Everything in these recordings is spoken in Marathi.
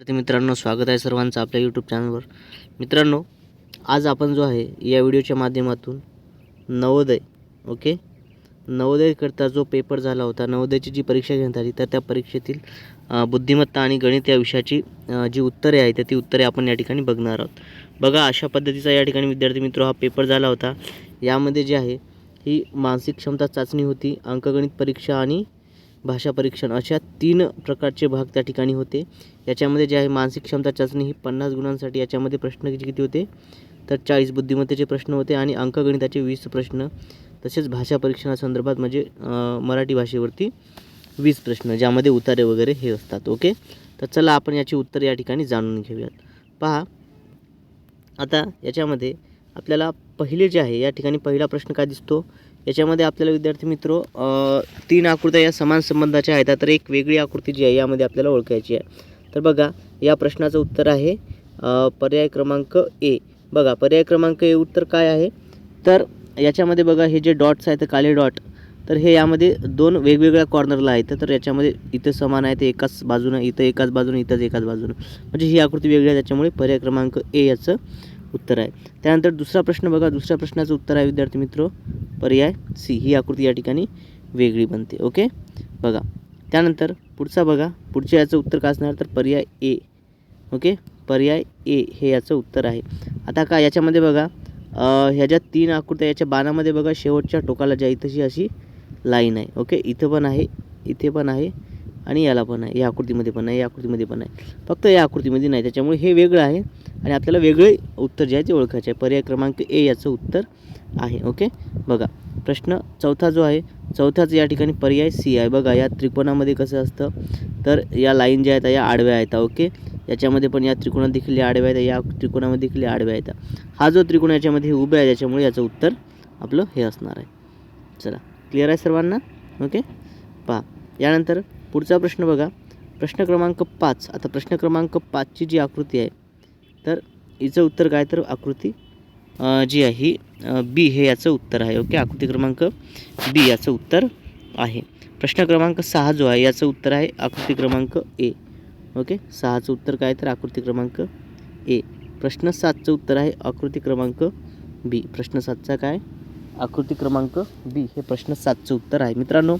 विद्यार्थी मित्रांनो स्वागत आहे सर्वांचं आपल्या यूट्यूब चॅनलवर मित्रांनो आज आपण जो आहे या व्हिडिओच्या माध्यमातून नवोदय ओके नवोदयकरता जो पेपर झाला होता नवोदयची जी परीक्षा घेण्यात आली तर त्या परीक्षेतील बुद्धिमत्ता आणि गणित या विषयाची जी उत्तरे आहेत तर ती उत्तरे आपण या ठिकाणी बघणार आहोत. बघा अशा पद्धतीचा या ठिकाणी विद्यार्थी मित्र हा पेपर झाला होता. यामध्ये जे आहे ही मानसिक क्षमता चाचणी होती अंकगणित परीक्षा आणि भाषा परीक्षण अशा तीन प्रकारचे भाग त्या ठिकाणी होते. याच्यामध्ये जे आहे मानसिक क्षमता चाचणी ही पन्नास गुणांसाठी याच्यामध्ये प्रश्न किती किती होते? तर चाळीस बुद्धिमत्तेचे प्रश्न होते आणि अंकगणिताचे वीस प्रश्न. तसेच भाषा परीक्षणासंदर्भात म्हणजे मराठी भाषेवरती वीस प्रश्न ज्यामध्ये उतारे वगैरे हे असतात. ओके? तर चला आपण याची उत्तर या ठिकाणी जाणून घेऊयात. पहा. आता याच्यामध्ये आपल्याला पहिले जे आहे या ठिकाणी पहिला प्रश्न काय दिसतो? याच्यामध्ये आपल्याला विद्यार्थी मित्र तीन आकृत्या या समान संबंधाच्या आहेत. तर एक वेगळी आकृती जी आहे यामध्ये आपल्याला ओळखायची आहे. तर बघा या प्रश्नाचं उत्तर आहे पर्याय क्रमांक ए. बघा पर्याय क्रमांक ए उत्तर काय आहे? तर याच्यामध्ये बघा हे जे डॉट्स आहेत काले डॉट तर हे यामध्ये दोन वेगवेगळ्या कॉर्नरला आहेत. तर याच्यामध्ये इथं समान आहे ते एकाच बाजूनं इथं एकाच बाजूनं इथंच एकाच बाजूनं. म्हणजे ही आकृती वेगळी आहे त्याच्यामुळे पर्याय क्रमांक ए याचं उत्तर आहे. त्यानंतर दुसरा प्रश्न बघा. दुसऱ्या प्रश्नाचं उत्तर आहे विद्यार्थी मित्र. पर्याय सी ही आकृती या ठिकाणी वेगळी बनते. ओके? बघा. त्यानंतर पुढचा बघा. पुढच्या याचं उत्तर काय असणार? तर पर्याय ए ओके? पर्याय ए हे याचं उत्तर आहे. आता का याच्यामध्ये बघा. ह्याच्या ह्या ज्या तीन आकृत्या याच्या बाणामध्ये बघा. शेवटच्या टोकाला ज्या इथंशी अशी लाईन आहे. ओके? इथं पण आहे इथे पण आहे. आणि याला पण आहे या आकृतीमध्ये पण आहे या आकृतीमध्ये पण आहे. फक्त या आकृतीमध्ये नाही त्याच्यामुळे हे वेगळं आहे आणि आपल्याला वेगळे उत्तर जे आहे ते ओळखायचे आहे. पर्याय क्रमांक ए याचं उत्तर आहे ओके? बघा प्रश्न चौथा जो आहे चौथ्याचं या ठिकाणी पर्याय सी आहे. बघा या त्रिकोणामध्ये कसं असतं? तर या लाईन ज्या आहेत या आडव्या आहेत ओके? याच्यामध्ये पण या त्रिकोणात देखील या आडव्या आहेत या त्रिकोणामध्ये देखील या आडव्या आहेत. हा जो त्रिकोण याच्यामध्ये उभे आहे त्याच्यामुळे याचं उत्तर आपलं हे असणार आहे. चला क्लिअर आहे सर्वांना? ओके? पहा यानंतर पुढचा प्रश्न बघा. प्रश्न क्रमांक पाच. आता प्रश्न क्रमांक पाचची जी आकृती आहे तर हिचं उत्तर काय? तर आकृती जी आहे ही बी हे याचं उत्तर आहे. ओके? आकृती क्रमांक बी याचं उत्तर आहे. प्रश्न क्रमांक सहा जो आहे याचं उत्तर आहे आकृती क्रमांक ए. ओके? सहाचं उत्तर काय? तर आकृती क्रमांक ए. प्रश्न सातचं उत्तर आहे आकृती क्रमांक बी. प्रश्न सातचा काय? आकृती क्रमांक बी. हे प्रश्न सातचं उत्तर आहे. मित्रांनो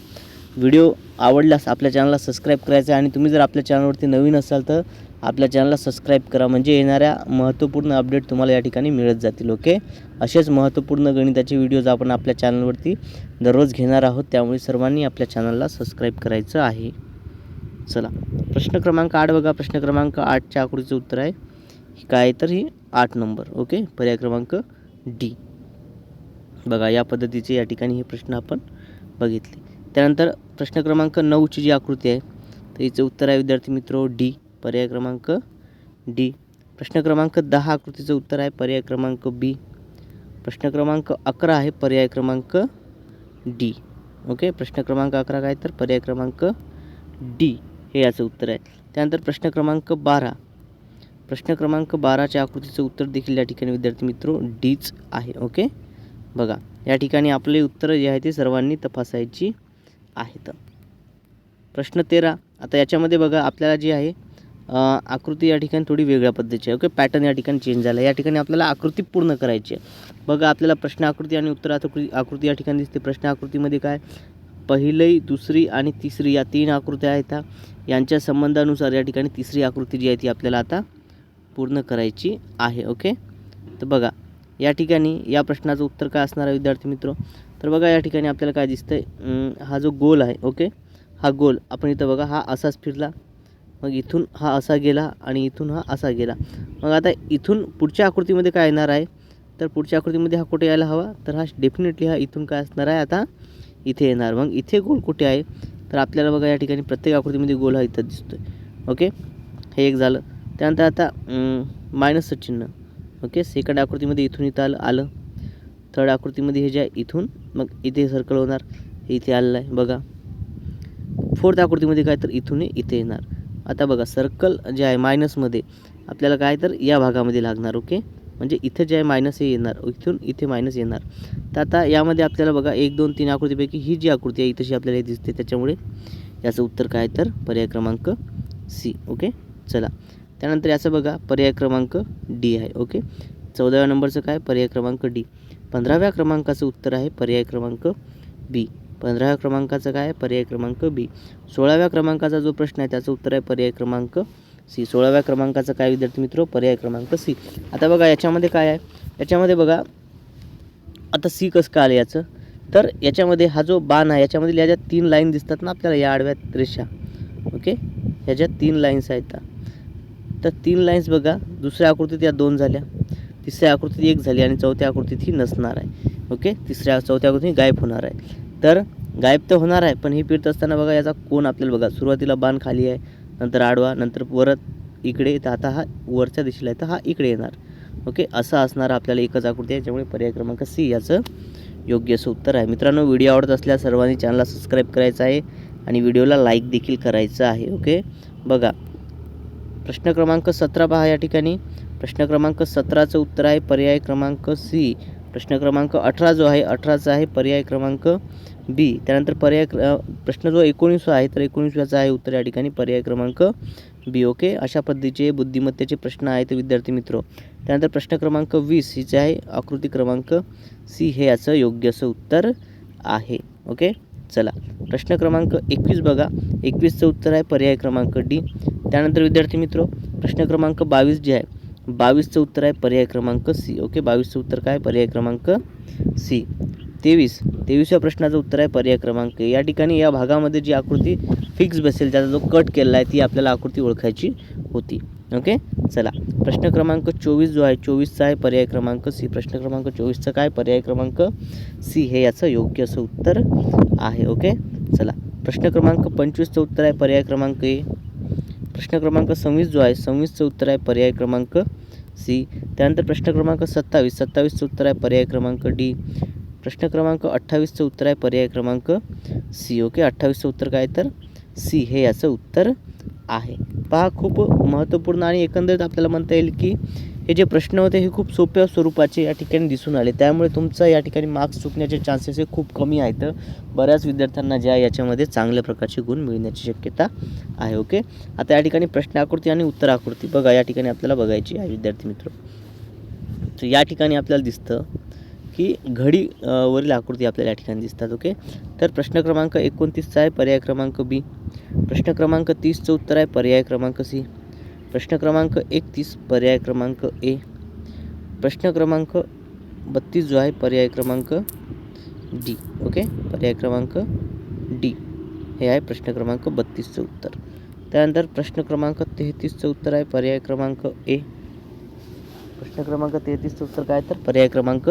व्हिडिओ आवडल्यास आपल्या चॅनलला सबस्क्राईब करायचं आहे आणि तुम्ही जर आपल्या चॅनलवरती नवीन असाल तर आपल्या चॅनलला सबस्क्राईब करा. म्हणजे येणाऱ्या महत्त्वपूर्ण अपडेट तुम्हाला या ठिकाणी मिळत जातील ओके? असेच महत्त्वपूर्ण गणिताचे व्हिडिओज आपण आपल्या चॅनलवरती दररोज घेणार आहोत. त्यामुळे सर्वांनी आपल्या चॅनलला सबस्क्राईब करायचं आहे. चला प्रश्न क्रमांक आठ बघा. प्रश्न क्रमांक आठच्या आकृतीचं उत्तर आहे. काय तर ही आठ नंबर ओके? पर्याय क्रमांक डी. बघा या पद्धतीचे या ठिकाणी हे प्रश्न आपण बघितले. त्यानंतर प्रश्न क्रमांक नऊची जी आकृती आहे तर हिचं उत्तर आहे विद्यार्थी मित्रो डी. पर्याय क्रमांक डी. प्रश्न क्रमांक दहा आकृतीचं उत्तर आहे पर्याय क्रमांक बी. प्रश्न क्रमांक अकरा आहे पर्याय क्रमांक डी. ओके? प्रश्न क्रमांक अकरा काय तर पर्याय क्रमांक डी हे याचं उत्तर आहे. त्यानंतर प्रश्न क्रमांक बारा. प्रश्न क्रमांक बाराच्या आकृतीचं उत्तर देखील या ठिकाणी विद्यार्थी मित्रो डीच आहे. ओके? बघा या ठिकाणी आपले उत्तरं जे आहे ते सर्वांनी तपासायची आहेत. प्रश्न तेरा आता याच्यामध्ये बघा आपल्याला जी आहे आकृती या ठिकाणी थोडी वेगळ्या पद्धतीची आहे ओके? पॅटर्न या ठिकाणी चेंज झाला. या ठिकाणी आपल्याला आकृती पूर्ण करायची आहे. बघा आपल्याला प्रश्न आकृती आणि उत्तर आकृती आकृती या ठिकाणी दिसते. प्रश्न आकृतीमध्ये काय? पहिली दुसरी आणि तिसरी या तीन आकृत्या आहेत यांच्या संबंधानुसार या ठिकाणी तिसरी आकृती जी आहे ती आपल्याला आता पूर्ण करायची आहे ओके? तर बघा या ठिकाणी या प्रश्नाचं उत्तर काय असणार आहे विद्यार्थी मित्र? तर बघा या ठिकाणी आपल्याला काय दिसतं आहे हा जो गोल आहे ओके? हा गोल आपण इथं बघा हा असाच फिरला. मग इथून हा असा गेला आणि इथून हा असा गेला. मग आता इथून पुढच्या आकृतीमध्ये काय येणार आहे? तर पुढच्या आकृतीमध्ये हा कुठे यायला हवा? तर हा डेफिनेटली हा इथून काय असणार आहे? आता इथे येणार. मग इथे गोल कुठे आहे? तर आपल्याला बघा या ठिकाणी प्रत्येक आकृतीमध्ये गोल हा इथं दिसतो आहे ओके? हे एक झालं. त्यानंतर आता मायनसचं चिन्ह. ओके? सेकंड आकृतीमध्ये इथून इथं आलं आलं. थर्ड आकृतीमध्ये हे जे आहे इथून मग इथे सर्कल होणार हे इथे आलेलं आहे बघा. फोर्थ आकृतीमध्ये काय तर इथून इथे येणार. आता बघा सर्कल जे आहे मायनसमध्ये आपल्याला काय तर या भागामध्ये लागणार ओके म्हणजे इथे जे आहे मायनस हे येणार इथून इथे मायनस येणार. तर आता यामध्ये आपल्याला बघा एक दोन तीन आकृतीपैकी ही जी आकृती आहे इथंशी आपल्याला दिसते. त्याच्यामुळे याचं उत्तर काय तर पर्याय क्रमांक सी ओके चला. त्यानंतर याचं बघा पर्याय क्रमांक डी आहे ओके चौदाव्या नंबरचं काय? पर्याय क्रमांक डी. पंधराव्या क्रमांकाचं उत्तर आहे पर्याय क्रमांक बी. पंधराव्या क्रमांकाचं काय? आहे? पर्याय क्रमांक बी. सोळाव्या क्रमांकाचा जो प्रश्न आहे त्याचं उत्तर आहे पर्याय क्रमांक सी. सोळाव्या क्रमांकाचं काय विद्यार्थी मित्र? पर्याय क्रमांक सी. आता बघा याच्यामध्ये काय आहे? याच्यामध्ये बघा आता सी कसं का आलं याचं? तर याच्यामध्ये हा जो बाण आहे याच्यामध्ये ज्या तीन लाईन दिसतात ना आपल्याला या आडव्या रेषा. ओके? ज्या तीन लाईन्स आहेत. तर तीन लाईन्स बघा दुसऱ्या आकृतीत या दोन झाल्या. तिसऱ्या आकृतीत एक झाली आणि चौथ्या आकृतीत ही नसणार आहे. ओके तिसऱ्या चौथ्या आकृतीत गायब होणार आहे. तर गायब तर होणार आहे पण ही फिरत असताना बघा याचा कोण आपल्याला बघा. सुरुवातीला बाण खाली आहे नंतर आडवा नंतर परत इकडे तर आता हा वरच्या दिशेला आहे तर हा इकडे येणार. ओके असं असणार आपल्याला एकच आकृती आहे त्यामुळे पर्याय क्रमांक सी याचं योग्य असं उत्तर आहे. मित्रांनो व्हिडिओ आवडत असल्यास सर्वांनी चॅनलला सबस्क्राईब करायचं आहे आणि व्हिडिओला लाईक देखील करायचं आहे. ओके बघा प्रश्न क्रमांक सतरा पहा या ठिकाणी. प्रश्न क्रमांक सतराचं उत्तर आहे पर्याय क्रमांक सी. प्रश्न क्रमांक अठरा जो आहे अठराचा आहे पर्याय क्रमांक बी. त्यानंतर पर्याय क्र प्रश्न जो एकोणीसवा आहे तर एकोणीसव्याचा आहे उत्तर या ठिकाणी पर्याय क्रमांक बी. ओके. अशा पद्धतीचे बुद्धिमत्तेचे प्रश्न आहेत विद्यार्थी मित्र. त्यानंतर प्रश्न क्रमांक वीस हिचे आहे आकृती क्रमांक सी. हे याचं योग्य असं उत्तर आहे. ओके? चला. प्रश्न क्रमांक एकवीस बघा. एकवीसचं उत्तर आहे पर्याय क्रमांक डी. त्यानंतर विद्यार्थी मित्र प्रश्न क्रमांक बावीस जे आहे बावीसचं उत्तर आहे पर्याय क्रमांक सी. ओके बावीसचं उत्तर काय? पर्याय क्रमांक सी. तेवीस. तेवीसव्या प्रश्नाचं उत्तर आहे पर्याय क्रमांक या ठिकाणी या भागामध्ये जी आकृती फिक्स बसेल त्याचा जो कट केलेला आहे ती आपल्याला आकृती ओळखायची होती. ओके? चला. प्रश्न क्रमांक चोवीस जो आहे चोवीसचा आहे पर्याय क्रमांक सी. प्रश्न क्रमांक चोवीसचा काय? पर्याय क्रमांक सी. हे याचं योग्य असं उत्तर आहे. ओके? चला. प्रश्न क्रमांक पंचवीसचं उत्तर आहे पर्याय क्रमांक ए. प्रश्न क्रमांक सव्वीस जो आहे सव्वीसचं उत्तर आहे पर्याय क्रमांक सी त्यानंतर प्रश्न क्रमांक सत्तावीस सत्तावीसचं उत्तर आहे पर्याय क्रमांक डी प्रश्न क्रमांक अठ्ठावीसचं उत्तर आहे पर्याय क्रमांक सी ओके अठ्ठावीसचं उत्तर काय तर? सी हे याचं उत्तर आहे. पहा खूप महत्त्वपूर्ण आणि एकंदरीत आपल्याला म्हणता येईल की हे जे प्रश्न होते हे खूप सोप्या स्वरूपाचे या ठिकाणी दिसून आले. त्यामुळे तुमचा या ठिकाणी मार्क्स चुकण्याचे चान्सेस हे खूप कमी आहेत. बऱ्याच विद्यार्थ्यांना ज्या याच्यामध्ये चांगल्या प्रकारचे गुण मिळण्याची शक्यता आहे ओके आता या ठिकाणी प्रश्न आकृती आणि उत्तर आकृती बघा या ठिकाणी आपल्याला बघायची आहे विद्यार्थी मित्र. तर या ठिकाणी आपल्याला दिसतं की घडी वरील आकृती आपल्याला या ठिकाणी दिसतात ओके तर प्रश्न क्रमांक एकोणतीसचा आहे पर्याय क्रमांक बी. प्रश्न क्रमांक तीसचं उत्तर आहे पर्याय क्रमांक सी. प्रश्न क्रमांक एकतीस पर्याय क्रमांक ए. प्रश्न क्रमांक बत्तीस जो आहे पर्याय क्रमांक डी. ओके? पर्याय क्रमांक डी. हे आहे प्रश्न क्रमांक बत्तीसचं उत्तर. त्यानंतर प्रश्न क्रमांक तेहतीसचं उत्तर आहे पर्याय क्रमांक ए. प्रश्न क्रमांक तेहतीसचं उत्तर काय तर पर्याय क्रमांक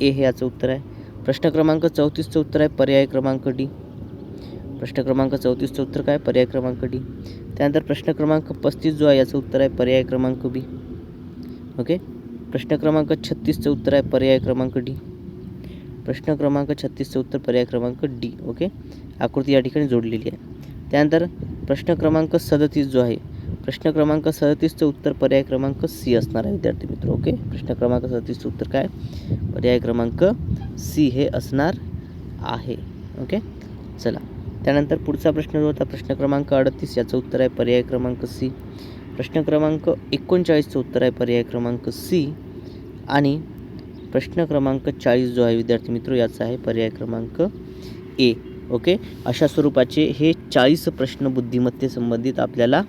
ए हे याचं उत्तर आहे. प्रश्न क्रमांक चौतीसचं उत्तर आहे पर्याय क्रमांक डी. प्रश्न क्रमांक चौतीसचं उत्तर काय? पर्याय क्रमांक डी. त्यानंतर प्रश्न क्रमांक पस्तीस जो आहे याचं उत्तर आहे पर्याय क्रमांक बी. ओके? प्रश्न क्रमांक छत्तीसचं उत्तर आहे पर्याय क्रमांक डी. प्रश्न क्रमांक छत्तीसचं उत्तर पर्याय क्रमांक डी. ओके? आकृती या ठिकाणी जोडलेली आहे. त्यानंतर प्रश्न क्रमांक सदतीस जो आहे प्रश्न क्रमांक सदतीसचं उत्तर पर्याय क्रमांक सी असणार आहे विद्यार्थी मित्र. ओके? प्रश्न क्रमांक सदतीसचं उत्तर काय? पर्याय क्रमांक सी हे असणार आहे. ओके? चला. त्यानंतर पुढचा प्रश्न जो होता प्रश्न क्रमांक अडतीस याचं उत्तर आहे पर्याय क्रमांक सी. प्रश्न क्रमांक एकोणचाळीसचं उत्तर आहे पर्याय क्रमांक सी. आणि प्रश्न क्रमांक चाळीस जो आहे विद्यार्थी मित्र याचा आहे पर्याय क्रमांक ए. ओके? अशा स्वरूपाचे हे चाळीस प्रश्न बुद्धिमत्ते संबंधित आपल्याला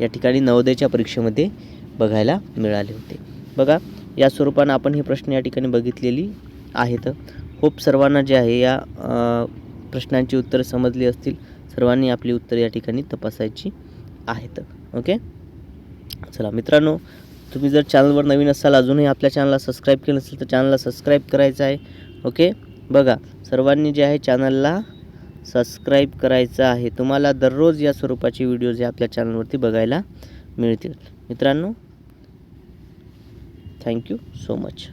या ठिकाणी नवोदयच्या परीक्षेमध्ये बघायला मिळाले होते. बघा या स्वरूपानं आपण हे प्रश्न या ठिकाणी बघितलेली आहेत. होप सर्वांना जे आहे या प्रश्नांची उत्तरं समजली असतील सर्वांनी आपली उत्तरं या ठिकाणी तपासायची आहेत. ओके चला मित्रांनो तुम्ही जर चॅनलवर नवीन असाल अजूनही आपल्या चॅनलला सबस्क्राईब केलं नसेल तर चॅनलला सबस्क्राईब करायचं आहे. ओके बघा सर्वांनी जे आहे चॅनलला सबस्क्राईब करायचं आहे. तुम्हाला दररोज या स्वरूपाचे व्हिडिओज हे आपल्या चॅनलवरती बघायला मिळतील. मित्रांनो थँक्यू सो मच